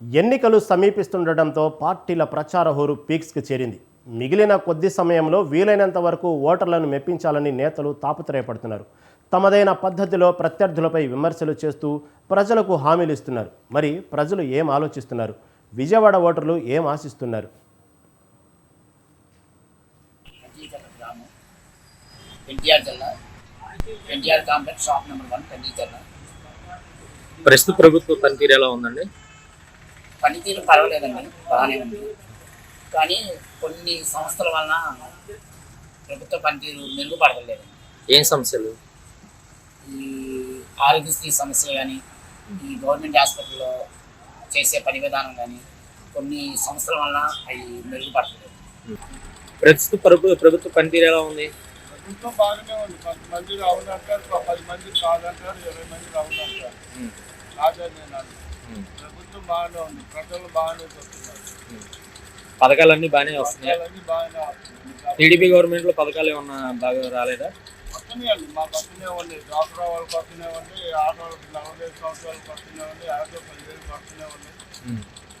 ఎన్నికలు సమీపిస్తుండటంతో పార్టీల ప్రచార హోరు పీక్స్కి చేరింది. మిగిలిన కొద్ది సమయంలో వీలైనంత వరకు ఓటర్లను మెప్పించాలని నేతలు తాపత్రయపడుతున్నారు. తమదైన పద్ధతిలో ప్రత్యర్థులపై విమర్శలు చేస్తూ ప్రజలకు హామీలు ఇస్తున్నారు. మరి ప్రజలు ఏం ఆలోచిస్తున్నారు? విజయవాడ ఓటర్లు ఏం ఆశిస్తున్నారు? కంచీచర్ల గ్రామం ఎన్టీఆర్ జిల్లా NTR complex shop number one Kanchicherla ప్రస్తుత ప్రభుత్వ పనితీరు ఎలా ఉందండి? పనితీరు పర్వాలేదండి బాగానే ఉంది. కానీ కొన్ని సంస్థల వలన ప్రభుత్వ పనితీరు మెరుగుపడలేదు ఏం సమస్యలు? ఈ ఆరోగ్యశ్రీ సమస్యలు కానీ ఈ గవర్నమెంట్ హాస్పిటల్లో చేసే పని విధానం కానీ కొన్ని సంస్థల వలన అవి మెరుగుపడలేదు ప్రస్తుత ప్రభు ప్రభుత్వ పనితీరు ఎలా ఉంది? ప్రభుత్వం బాగానే ఉంది. కొంతమంది అవునంటారు ఒక పది మంది కాదంటారు ఇరవై మంది నేను అనను. ప్రభుత్వం బాగానే ఉంది. ప్రజలు బాగానే చూస్తున్నారు పథకాలన్నీ బాగానే వస్తున్నాయి? ప్రజలన్నీ బాగానే వస్తుంది టీడీపీ గవర్నమెంట్లో పథకాలు ఏమన్నా బాగా రాలేదా? వస్తున్నాయండి మాకు వస్తూనే ఉంది. డాక్టర్ వాళ్ళకి వస్తూనే ఉంది. ఆటో వాళ్ళకి నలభై ఐదు సంవత్సరాలకు వస్తూనే ఉంది ఆటో పదివేలకు వస్తూనే ఉంది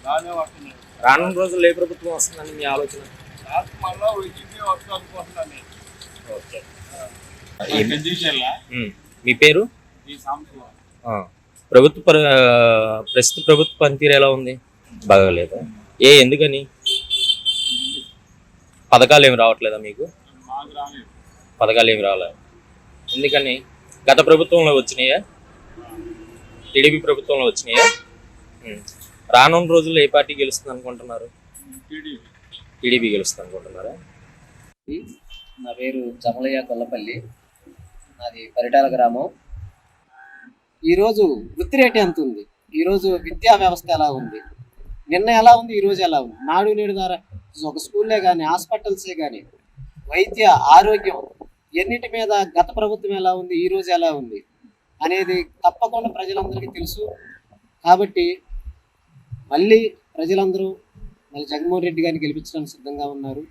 బాగానే వస్తున్నాయి. రానున్న రోజుల్లో ఏ ప్రభుత్వం వస్తుందని మీ ఆలోచన? నాకు మళ్ళీ వైద్యుడే వస్తుంది అనుకుంటున్నాను నేను. ఓకే. మీ పేరు? ఈ సంవత్సరం. ప్రభుత్వ ప్రస్తుత ప్రభుత్వ పనితీరు ఎలా ఉంది? బాగాలేదా? ఏ ఎందుకని? పథకాలు ఏమి రావట్లేదా మీకు? పథకాలు ఏమి రాలేదు ఎందుకని? గత ప్రభుత్వంలో వచ్చినాయా? టీడీపీ ప్రభుత్వంలో వచ్చినాయా? రానున్న రోజుల్లో ఏ పార్టీ గెలుస్తుంది అనుకుంటున్నారు? టీడీపీ టీడీపీ గెలుస్తుంది అనుకుంటున్నారా? నా పేరు చమలయ్య కొల్లపల్లి. నాది పరిటాల గ్రామం. ఈరోజు వృత్తి రేటు ఎంత ఉంది. ఈరోజు విద్యా వ్యవస్థ ఎలా ఉంది? నిన్న ఎలా ఉంది? ఈరోజు ఎలా ఉంది? నాడు నేడు ద్వారా ఒక స్కూల్లే కానీ హాస్పిటల్సే కానీ వైద్య ఆరోగ్యం ఎన్నిటి మీద గత ప్రభుత్వం ఎలా ఉంది? ఈ రోజు ఎలా ఉంది? అనేది తప్పకుండా ప్రజలందరికీ తెలుసు. కాబట్టి మళ్ళీ ప్రజలందరూ మళ్ళీ జగన్మోహన్ రెడ్డి గారిని గెలిపించడానికి సిద్ధంగా ఉన్నారు.